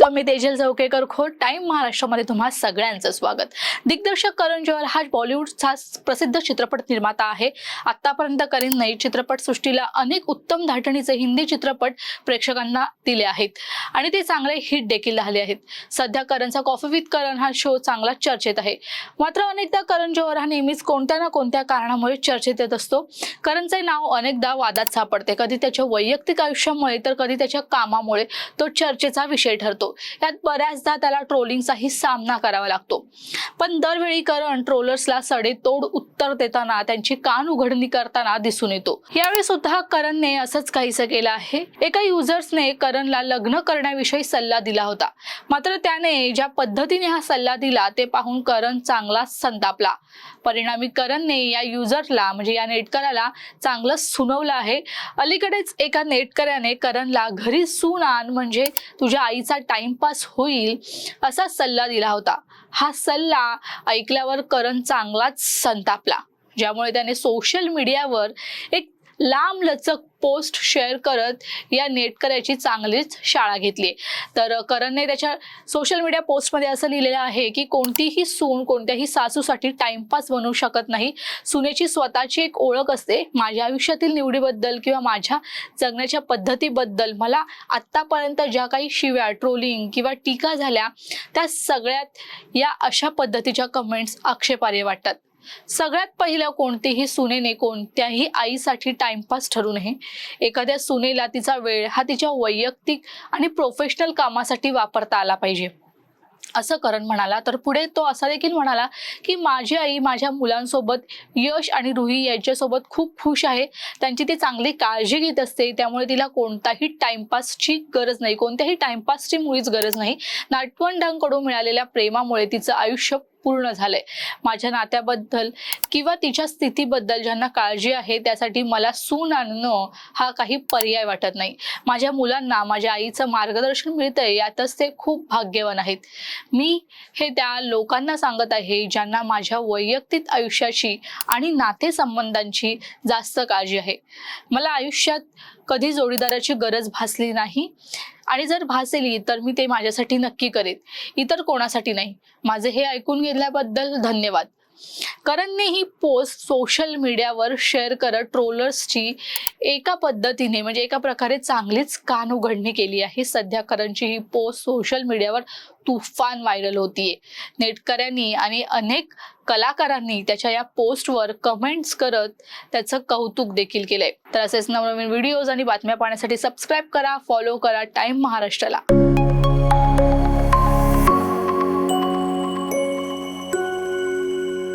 तेजल चौकेकर खोट टाइम महाराष्ट्रामध्ये तुम्हा सगळ्यांचं स्वागत. दिग्दर्शक करण जोहर हा बॉलिवूडचा प्रसिद्ध चित्रपट निर्माता आहे. आतापर्यंत करीनने चित्रपट सृष्टीला अनेक उत्तम धाटणीचे हिंदी चित्रपट प्रेक्षकांना दिले आहेत. आणि ते चांगले हिट देखील झाले आहेत. सध्या करणचा कॉफी विथ करण हा शो चांगला चर्चेत आहे. मात्र अनेकदा करण जोहर हा नेहमीच कोणत्या ना कोणत्या कारणामुळे चर्चेत येत असतो. करणचे नाव अनेकदा वादात सापडते. कधी त्याच्या वैयक्तिक आयुष्यामुळे तर कधी त्याच्या कामामुळे तो चर्चेचा विषय ठरतो. यात बऱ्याचदा त्याला ट्रोलिंगचाही सामना करावा लागतो. पण दरवेळी करण ट्रोलर्सला सडेतोड उत्तर देताना त्यांची कान उघडणी करताना दिसून येतो. यावेळी सुद्धा करणने असंच काहीसं केलं आहे. एका युजर्सने करणला लग्न करण्याविषयी सल्ला दिला होता. मात्र त्याने ज्या पद्धतीने हा सल्ला दिला ते पाहून करण चांगला संतापला. परिणामी करणने या युजरला म्हणजे या नेटकऱ्याला चांगलं सुनवलं आहे. अलीकडेच एका नेटकऱ्याने करणला घरी सून आण म्हणजे तुझ्या आईचा टाइमपास होईल असा सल्ला दिला होता. हा सल्ला ऐकल्यावर करण चांगलाच संतापला. ज्यामुळे त्याने सोशल मीडियावर एक लांब लचक पोस्ट शेअर करत या नेटकऱ्याची चांगलीच शाळा घेतली. तर करणने त्याच्या सोशल मीडिया पोस्टमध्ये असं लिहिलेलं आहे की कोणतीही सून कोणत्याही सासूसाठी टाइमपास बनवू शकत नाही. सुनेची स्वतःची एक ओळख असते. माझ्या आयुष्यातील निवडीबद्दल किंवा माझ्या जगण्याच्या पद्धतीबद्दल मला आत्तापर्यंत ज्या काही शिव्या ट्रोलिंग किंवा टीका झाल्या त्या सगळ्यात या अशा पद्धतीच्या कमेंट्स आक्षेपार्ह वाटतात. सगळ्यात पहिलं कोणतीही सुनेने कोणत्याही आईसाठी टाइमपास ठरू नये. एखाद्या सुनेला तिचा वेळ हा तिच्या वैयक्तिक आणि प्रोफेशनल कामासाठी वापरता आला पाहिजे. असं करण म्हणाला तर पुढे तो असा देखील म्हणाला की माझी आई माझ्या मुलांसोबत यश आणि रुही यांच्यासोबत खूप खुश आहे. त्यांची ती चांगली काळजी घेत असते त्यामुळे तिला कोणताही टाइमपासची गरज नाही. कोणत्याही टाइमपासची मुळीच गरज नाही. नाटवंडांकडून मिळालेल्या प्रेमामुळे तिचं आयुष्य पूर्ण झालंय. माझ्या नात्याबद्दल किंवा तिच्या स्थितीबद्दल ज्यांना काळजी आहे त्यासाठी मला सून आणणं हा काही पर्याय वाटत नाही. माझ्या मुलांना माझ्या आईचं मार्गदर्शन मिळतंय यातच ते खूप भाग्यवान आहेत. मी हे त्या लोकांना सांगत आहे ज्यांना माझ्या वैयक्तिक आयुष्याची आणि नातेसंबंधांची जास्त काळजी आहे. मला आयुष्यात कधी जोडीदाराची गरज भासली नाही. आणि जर भासली तर मी ते माझ्यासाठी नक्की करेन. इतर कोणासाठी नाही. माझे हे ऐकून घेतल्याबद्दल धन्यवाद. करणने ही पोस्ट सोशल मीडियावर शेअर करत ट्रोलर्सची एका पद्धतीने म्हणजे एका प्रकारे चांगलीच कान उघडणी केली आहे. सध्या करणची ही पोस्ट सोशल मीडियावर तुफान व्हायरल होतीये. नेटकऱ्यांनी आणि अनेक कलाकारांनी त्याच्या या पोस्टवर कमेंट्स करत त्याचं कौतुक देखील केलंय. तर असेच नवनवीन व्हिडिओज आणि बातम्या पाहण्यासाठी सबस्क्राईब करा फॉलो करा टाइम महाराष्ट्राला.